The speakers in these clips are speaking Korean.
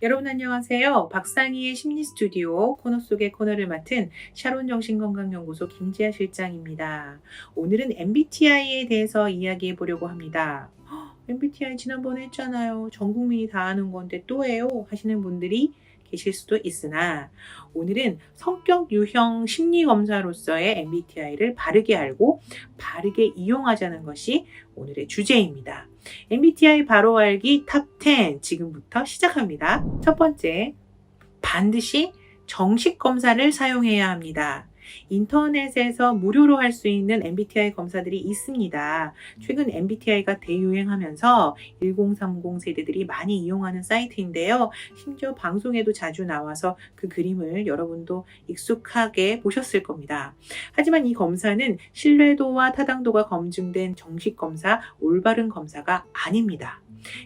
여러분 안녕하세요. 박상희의 심리 스튜디오 코너 속의 코너를 맡은 샤론 정신건강연구소 김지아 실장입니다. 오늘은 MBTI에 대해서 이야기해 보려고 합니다. 헉, MBTI 지난번에 했잖아요. 전 국민이 다 아는 건데 또 해요? 하시는 분들이 계실 수도 있으나 오늘은 성격 유형 심리 검사로서의 MBTI를 바르게 알고 바르게 이용하자는 것이 오늘의 주제입니다. MBTI 바로 알기 탑10 지금부터 시작합니다. 첫 번째, 반드시 정식 검사를 사용해야 합니다. 인터넷에서 무료로 할 수 있는 MBTI 검사들이 있습니다. 최근 MBTI가 대유행하면서 1030 세대들이 많이 이용하는 사이트인데요. 심지어 방송에도 자주 나와서 그 그림을 여러분도 익숙하게 보셨을 겁니다. 하지만 이 검사는 신뢰도와 타당도가 검증된 정식 검사, 올바른 검사가 아닙니다.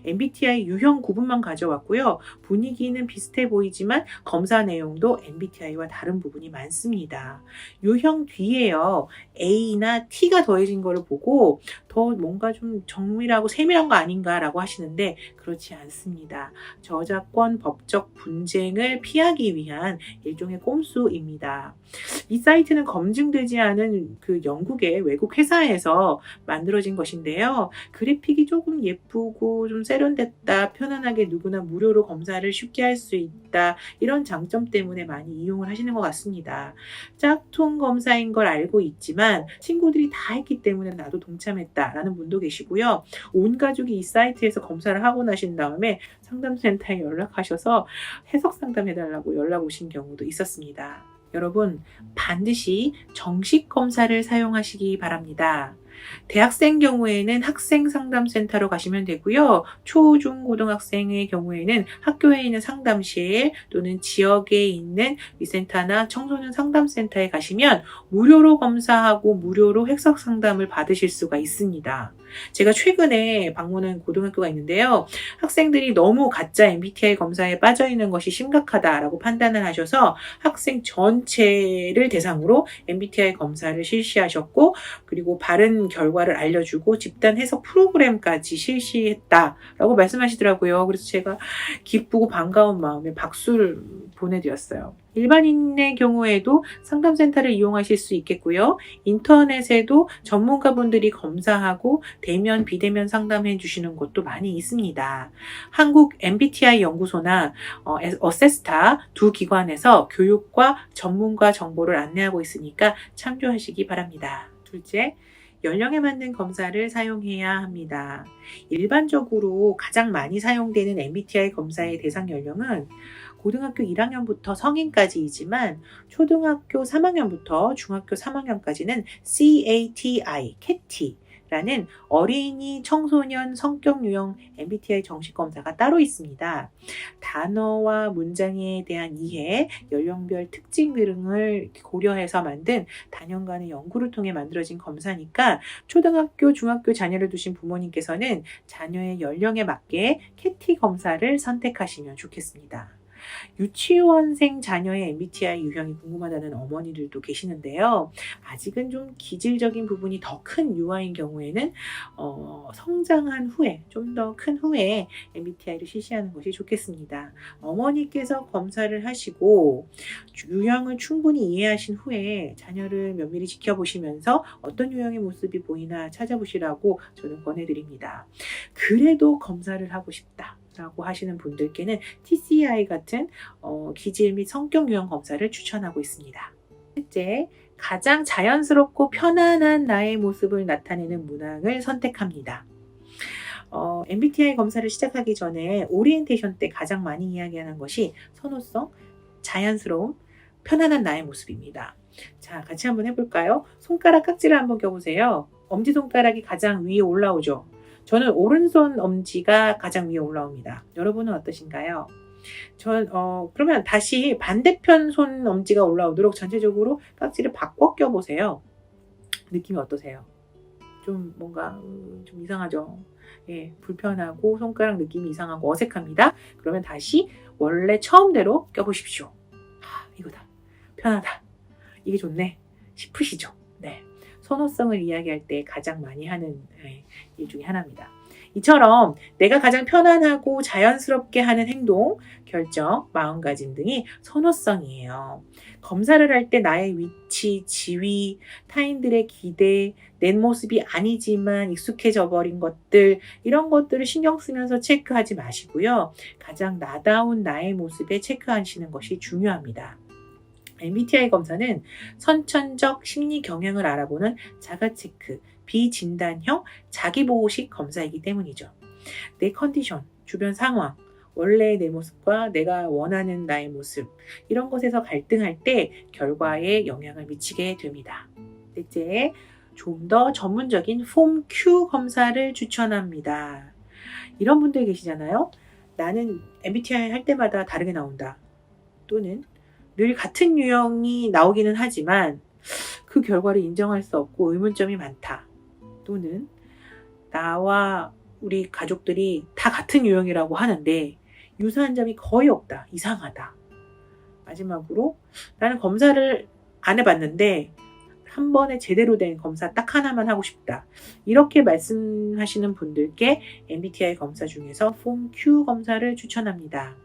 MBTI 유형 구분만 가져왔고요. 분위기는 비슷해 보이지만 검사 내용도 MBTI와 다른 부분이 많습니다. 유형 뒤에요. A나 T가 더해진 거를 보고 더 뭔가 좀 정밀하고 세밀한 거 아닌가라고 하시는데 그렇지 않습니다. 저작권 법적 분쟁을 피하기 위한 일종의 꼼수입니다. 이 사이트는 검증되지 않은 그 영국의 외국 회사에서 만들어진 것인데요. 그래픽이 조금 예쁘고 좀 세련됐다, 편안하게 누구나 무료로 검사를 쉽게 할 수 있다, 이런 장점 때문에 많이 이용을 하시는 것 같습니다. 짝퉁 검사인 걸 알고 있지만 친구들이 다 했기 때문에 나도 동참했다라는 분도 계시고요. 온 가족이 이 사이트에서 검사를 하고 나신 다음에 상담센터에 연락하셔서 해석 상담해달라고 연락 오신 경우도 있었습니다. 여러분, 반드시 정식 검사를 사용하시기 바랍니다. 대학생 경우에는 학생 상담센터로 가시면 되고요. 초, 중, 고등학생의 경우에는 학교에 있는 상담실 또는 지역에 있는 위센터나 청소년 상담센터에 가시면 무료로 검사하고 무료로 해석 상담을 받으실 수가 있습니다. 제가 최근에 방문한 고등학교가 있는데요. 학생들이 너무 가짜 MBTI 검사에 빠져 있는 것이 심각하다라고 판단을 하셔서 학생 전체를 대상으로 MBTI 검사를 실시하셨고 그리고 바른 결과를 알려주고 집단 해석 프로그램까지 실시했다라고 말씀하시더라고요. 그래서 제가 기쁘고 반가운 마음에 박수를 보내드렸어요. 일반인의 경우에도 상담센터를 이용하실 수 있겠고요. 인터넷에도 전문가분들이 검사하고 대면, 비대면 상담해 주시는 곳도 많이 있습니다. 한국 MBTI 연구소나 어, 어세스타 두 기관에서 교육과 전문가 정보를 안내하고 있으니까 참조하시기 바랍니다. 둘째, 연령에 맞는 검사를 사용해야 합니다. 일반적으로 가장 많이 사용되는 MBTI 검사의 대상 연령은 고등학교 1학년부터 성인까지이지만 초등학교 3학년부터 중학교 3학년까지는 CATI, CATI 라는 어린이 청소년 성격 유형 MBTI 정식 검사가 따로 있습니다. 단어와 문장에 대한 이해, 연령별 특징 등을 고려해서 만든 단연간의 연구를 통해 만들어진 검사니까 초등학교, 중학교 자녀를 두신 부모님께서는 자녀의 연령에 맞게 캐티 검사를 선택하시면 좋겠습니다. 유치원생 자녀의 MBTI 유형이 궁금하다는 어머니들도 계시는데요. 아직은 좀 기질적인 부분이 더 큰 유아인 경우에는 어, 성장한 후에 좀 더 큰 후에 MBTI를 실시하는 것이 좋겠습니다. 어머니께서 검사를 하시고 유형을 충분히 이해하신 후에 자녀를 면밀히 지켜보시면서 어떤 유형의 모습이 보이나 찾아보시라고 저는 권해드립니다. 그래도 검사를 하고 싶다. 라고 하시는 분들께는 TCI 같은 어, 기질 및 성격 유형 검사를 추천하고 있습니다. 실제 가장 자연스럽고 편안한 나의 모습을 나타내는 문항을 선택합니다. 어, MBTI 검사를 시작하기 전에 오리엔테이션 때 가장 많이 이야기하는 것이 선호성, 자연스러움, 편안한 나의 모습입니다. 자, 같이 한번 해볼까요? 손가락 깍지를 한번 껴보세요. 엄지손가락이 가장 위에 올라오죠. 저는 오른손 엄지가 가장 위에 올라옵니다. 여러분은 어떠신가요? 전, 어, 그러면 다시 반대편 손 엄지가 올라오도록 전체적으로 깍지를 바꿔 껴보세요. 느낌이 어떠세요? 좀 뭔가, 음, 좀 이상하죠? 예, 불편하고 손가락 느낌이 이상하고 어색합니다. 그러면 다시 원래 처음대로 껴보십시오. 하, 이거다. 편하다. 이게 좋네. 싶으시죠? 네. 선호성을 이야기할 때 가장 많이 하는 예, 일 중에 하나입니다. 이처럼 내가 가장 편안하고 자연스럽게 하는 행동, 결정, 마음가짐 등이 선호성이에요. 검사를 할 때 나의 위치, 지위, 타인들의 기대, 내 모습이 아니지만 익숙해져 버린 것들, 이런 것들을 신경 쓰면서 체크하지 마시고요. 가장 나다운 나의 모습에 체크하시는 것이 중요합니다. MBTI 검사는 선천적 심리 경향을 알아보는 자가 체크, 비진단형 자기보호식 검사이기 때문이죠. 내 컨디션, 주변 상황, 원래의 내 모습과 내가 원하는 나의 모습, 이런 것에서 갈등할 때 결과에 영향을 미치게 됩니다. 넷째, 좀 더 전문적인 폼 Q 검사를 추천합니다. 이런 분들 계시잖아요. 나는 MBTI 할 때마다 다르게 나온다. 또는 늘 같은 유형이 나오기는 하지만 그 결과를 인정할 수 없고 의문점이 많다. 또는 나와 우리 가족들이 다 같은 유형이라고 하는데 유사한 점이 거의 없다. 이상하다. 마지막으로 나는 검사를 안 해봤는데 한 번에 제대로 된 검사 딱 하나만 하고 싶다. 이렇게 말씀하시는 분들께 MBTI 검사 중에서 폼 Q 검사를 추천합니다.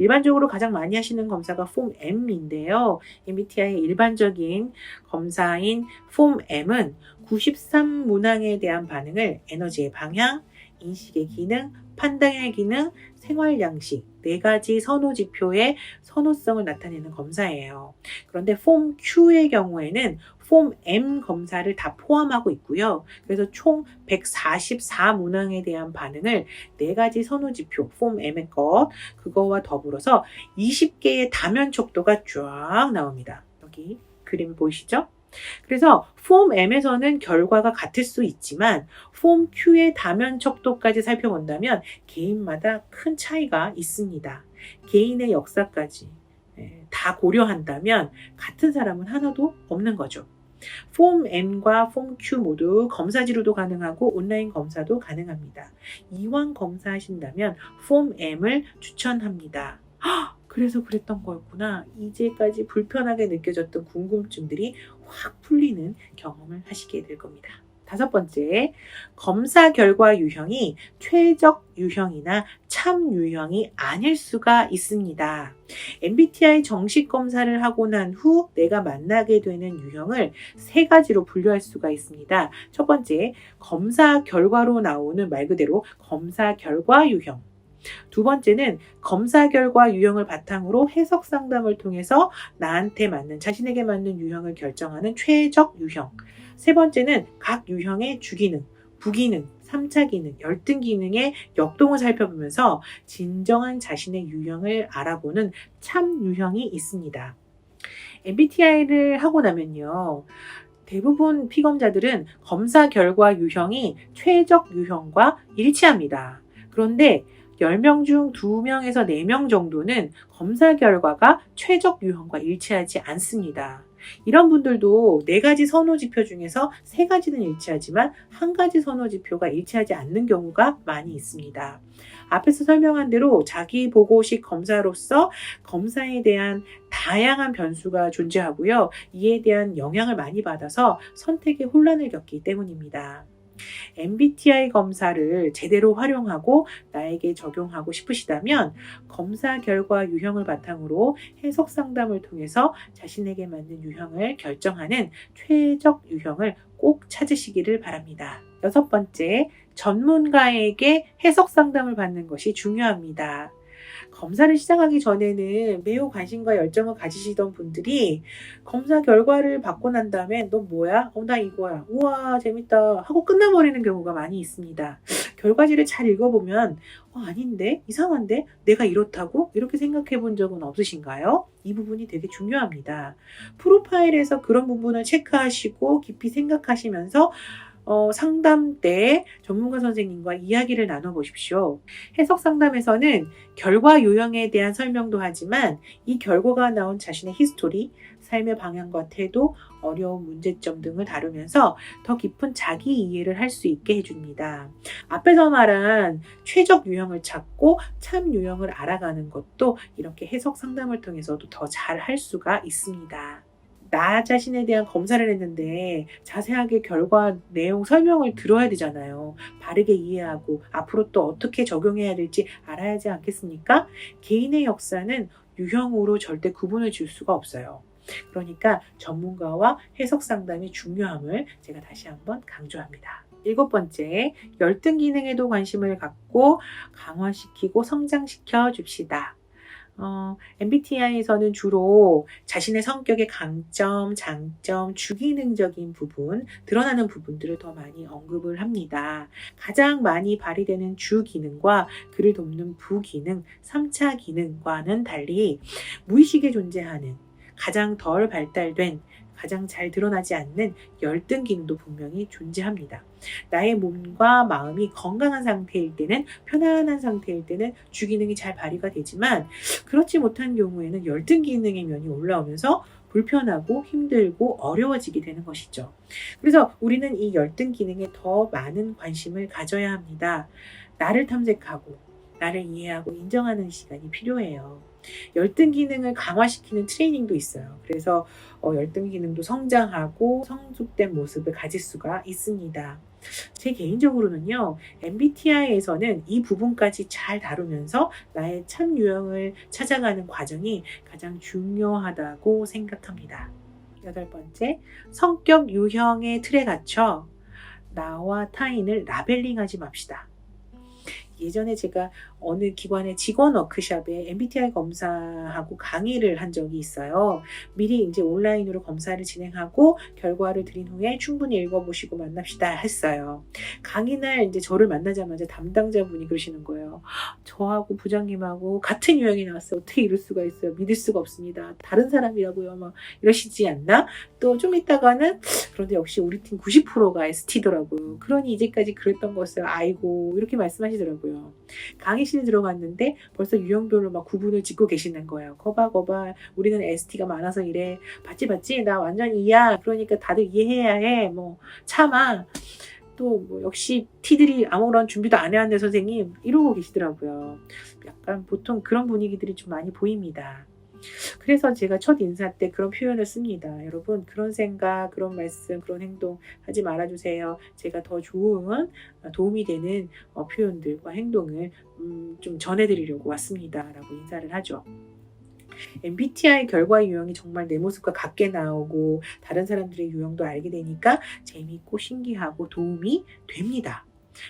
일반적으로 가장 많이 하시는 검사가 폼 M인데요. MBTI의 일반적인 검사인 폼 M은 93 문항에 대한 반응을 에너지의 방향, 인식의 기능, 판단의 기능, 생활 양식 네 가지 선호 지표의 선호성을 나타내는 검사예요. 그런데 폼 Q의 경우에는 폼 M 검사를 다 포함하고 있고요. 그래서 총 144 문항에 대한 반응을 네 가지 선호 지표 폼 M의 것 그거와 더불어서 20개의 다면 척도가 쫙 나옵니다. 여기 그림 보이시죠? 그래서 폼 M에서는 결과가 같을 수 있지만 폼 Q의 다면 척도까지 살펴본다면 개인마다 큰 차이가 있습니다. 개인의 역사까지 예, 다 고려한다면 같은 사람은 하나도 없는 거죠. 폼 M과 폼 Q 모두 검사지로도 가능하고 온라인 검사도 가능합니다. 이왕 검사하신다면 폼 M을 추천합니다. 헉, 그래서 그랬던 거였구나. 이제까지 불편하게 느껴졌던 궁금증들이 확 풀리는 경험을 하시게 될 겁니다. 다섯 번째, 검사 결과 유형이 최적 유형이나 참 유형이 아닐 수가 있습니다. MBTI 정식 검사를 하고 난 후 내가 만나게 되는 유형을 세 가지로 분류할 수가 있습니다. 첫 번째, 검사 결과로 나오는 말 그대로 검사 결과 유형. 두 번째는 검사 결과 유형을 바탕으로 해석 상담을 통해서 나한테 맞는, 자신에게 맞는 유형을 결정하는 최적 유형. 세 번째는 각 유형의 주기능, 부기능, 3차 기능, 열등 기능의 역동을 살펴보면서 진정한 자신의 유형을 알아보는 참 유형이 있습니다. MBTI를 하고 나면요. 대부분 피검자들은 검사 결과 유형이 최적 유형과 일치합니다. 그런데 10명 중 2명에서 4명 정도는 검사 결과가 최적 유형과 일치하지 않습니다. 이런 분들도 네 가지 선호 지표 중에서 세 가지는 일치하지만 한 가지 선호 지표가 일치하지 않는 경우가 많이 있습니다. 앞에서 설명한 대로 자기 보고식 검사로서 검사에 대한 다양한 변수가 존재하고요. 이에 대한 영향을 많이 받아서 선택에 혼란을 겪기 때문입니다. MBTI 검사를 제대로 활용하고 나에게 적용하고 싶으시다면 검사 결과 유형을 바탕으로 해석 상담을 통해서 자신에게 맞는 유형을 결정하는 최적 유형을 꼭 찾으시기를 바랍니다. 여섯 번째, 전문가에게 해석 상담을 받는 것이 중요합니다. 검사를 시작하기 전에는 매우 관심과 열정을 가지시던 분들이 검사 결과를 받고 난 다음에 너 뭐야? 어, 나 이거야. 우와, 재밌다. 하고 끝나버리는 경우가 많이 있습니다. 결과지를 잘 읽어보면 어, 아닌데? 이상한데? 내가 이렇다고? 이렇게 생각해 본 적은 없으신가요? 이 부분이 되게 중요합니다. 프로파일에서 그런 부분을 체크하시고 깊이 생각하시면서 어, 상담 때 전문가 선생님과 이야기를 나눠보십시오. 해석 상담에서는 결과 유형에 대한 설명도 하지만 이 결과가 나온 자신의 히스토리, 삶의 방향과 태도, 어려운 문제점 등을 다루면서 더 깊은 자기 이해를 할 수 있게 해줍니다. 앞에서 말한 최적 유형을 찾고 참 유형을 알아가는 것도 이렇게 해석 상담을 통해서도 더 잘 할 수가 있습니다. 나 자신에 대한 검사를 했는데 자세하게 결과 내용 설명을 들어야 되잖아요. 바르게 이해하고 앞으로 또 어떻게 적용해야 될지 알아야 하지 않겠습니까? 개인의 역사는 유형으로 절대 구분을 줄 수가 없어요. 그러니까 전문가와 해석 상담의 중요함을 제가 다시 한번 강조합니다. 일곱 번째, 열등 기능에도 관심을 갖고 강화시키고 성장시켜 줍시다. 어, MBTI에서는 주로 자신의 성격의 강점, 장점, 주기능적인 부분, 드러나는 부분들을 더 많이 언급을 합니다. 가장 많이 발휘되는 주기능과 그를 돕는 부기능, 3차 기능과는 달리 무의식에 존재하는 가장 덜 발달된 가장 잘 드러나지 않는 열등 기능도 분명히 존재합니다. 나의 몸과 마음이 건강한 상태일 때는 편안한 상태일 때는 주기능이 잘 발휘가 되지만 그렇지 못한 경우에는 열등 기능의 면이 올라오면서 불편하고 힘들고 어려워지게 되는 것이죠. 그래서 우리는 이 열등 기능에 더 많은 관심을 가져야 합니다. 나를 탐색하고 나를 이해하고 인정하는 시간이 필요해요. 열등 기능을 강화시키는 트레이닝도 있어요. 그래서 어, 열등 기능도 성장하고 성숙된 모습을 가질 수가 있습니다. 제 개인적으로는요, MBTI에서는 이 부분까지 잘 다루면서 나의 참 유형을 찾아가는 과정이 가장 중요하다고 생각합니다. 여덟 번째, 성격 유형의 틀에 갇혀 나와 타인을 라벨링하지 맙시다. 예전에 제가 어느 기관의 직원 워크샵에 MBTI 검사하고 강의를 한 적이 있어요. 미리 이제 온라인으로 검사를 진행하고 결과를 드린 후에 충분히 읽어보시고 만납시다 했어요. 강의 날 이제 저를 만나자마자 담당자분이 그러시는 거예요. 저하고 부장님하고 같은 유형이 나왔어요. 어떻게 이럴 수가 있어요? 믿을 수가 없습니다. 다른 사람이라고요. 막 이러시지 않나? 또 좀 있다가는 그런데 역시 우리 팀 90%가 ST더라고요. 그러니 이제까지 그랬던 거였어요. 아이고 이렇게 말씀하시더라고요. 강의실 들어갔는데 벌써 유형별로 막 구분을 짓고 계시는 거예요. 거봐 거봐 우리는 ST가 많아서 이래. 봤지 봤지 나 완전 이야. 그러니까 다들 이해해야 해. 뭐 참아. 또뭐 역시 티들이 아무런 준비도 안 해왔네 선생님 이러고 계시더라고요. 약간 보통 그런 분위기들이 좀 많이 보입니다. 그래서 제가 첫 인사 때 그런 표현을 씁니다. 여러분, 그런 생각, 그런 말씀, 그런 행동 하지 말아주세요. 제가 더 좋은 도움이 되는 어, 표현들과 행동을 음, 좀 전해드리려고 왔습니다. 라고 인사를 하죠. MBTI 결과 유형이 정말 내 모습과 같게 나오고 다른 사람들의 유형도 알게 되니까 재미있고 신기하고 도움이 됩니다.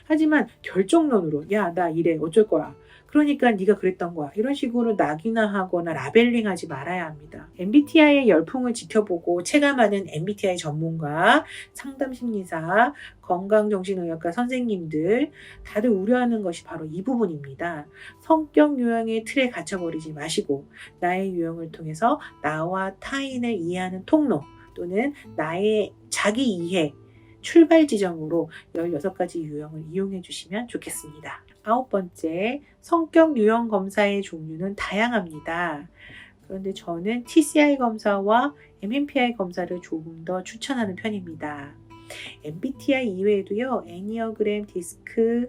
하지만 결정론으로 야 나 이래 어쩔 거야 그러니까 네가 그랬던 거야. 이런 식으로 낙이나 하거나 라벨링 하지 말아야 합니다. MBTI의 열풍을 지켜보고 체감하는 MBTI 전문가, 상담 심리사, 건강정신의학과 선생님들 다들 우려하는 것이 바로 이 부분입니다. 성격 유형의 틀에 갇혀버리지 마시고 나의 유형을 통해서 나와 타인을 이해하는 통로 또는 나의 자기 이해 출발 지점으로 16가지 유형을 이용해 주시면 좋겠습니다. 아홉 번째, 성격 유형 검사의 종류는 다양합니다. 그런데 저는 TCI 검사와 MMPI 검사를 조금 더 추천하는 편입니다. MBTI 이외에도요, 애니어그램, 디스크,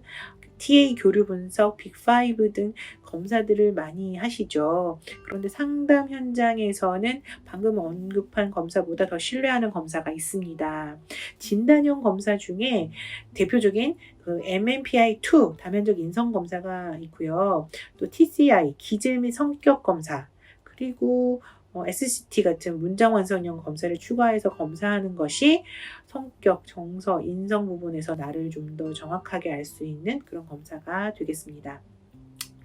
TA 교류 분석, 빅5 등 검사들을 많이 하시죠. 그런데 상담 현장에서는 방금 언급한 검사보다 더 신뢰하는 검사가 있습니다. 진단형 검사 중에 대표적인 그 MMPI2 다면적 인성 검사가 있고요. 또 TCI 기질 및 성격 검사 그리고 어, SCT 같은 문장 완성형 검사를 추가해서 검사하는 것이 성격, 정서, 인성 부분에서 나를 좀 더 정확하게 알 수 있는 그런 검사가 되겠습니다.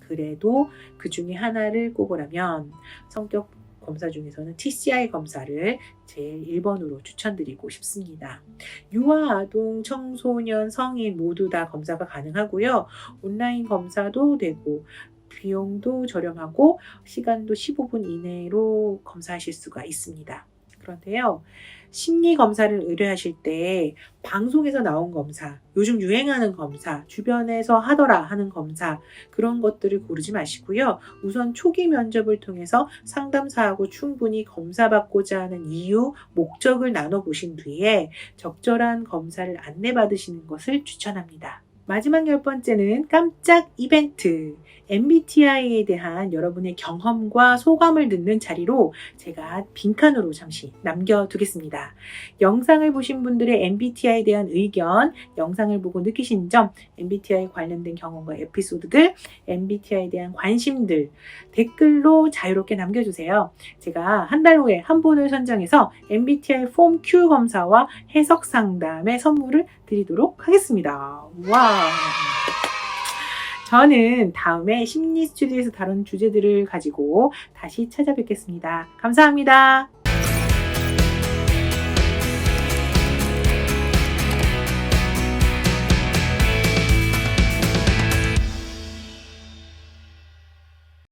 그래도 그 중에 하나를 꼽으라면 성격 검사 중에서는 TCI 검사를 제일 1번으로 추천드리고 싶습니다. 유아, 아동, 청소년, 성인 모두 다 검사가 가능하고요. 온라인 검사도 되고 비용도 저렴하고 시간도 15분 이내로 검사하실 수가 있습니다. 그런데요, 심리 검사를 의뢰하실 때 방송에서 나온 검사, 요즘 유행하는 검사, 주변에서 하더라 하는 검사 그런 것들을 고르지 마시고요. 우선 초기 면접을 통해서 상담사하고 충분히 검사받고자 하는 이유, 목적을 나눠 보신 뒤에 적절한 검사를 안내받으시는 것을 추천합니다. 마지막 열 번째는 깜짝 이벤트. MBTI에 대한 여러분의 경험과 소감을 듣는 자리로 제가 빈칸으로 잠시 남겨두겠습니다. 영상을 보신 분들의 MBTI에 대한 의견, 영상을 보고 느끼신 점, MBTI 관련된 경험과 에피소드들, MBTI에 대한 관심들 댓글로 자유롭게 남겨주세요. 제가 한 달 후에 한 분을 선정해서 MBTI 폼 Q 검사와 해석 상담의 선물을 드리도록 하겠습니다. 와. 저는 다음에 심리 스튜디오에서 다룬 주제들을 가지고 다시 찾아뵙겠습니다. 감사합니다.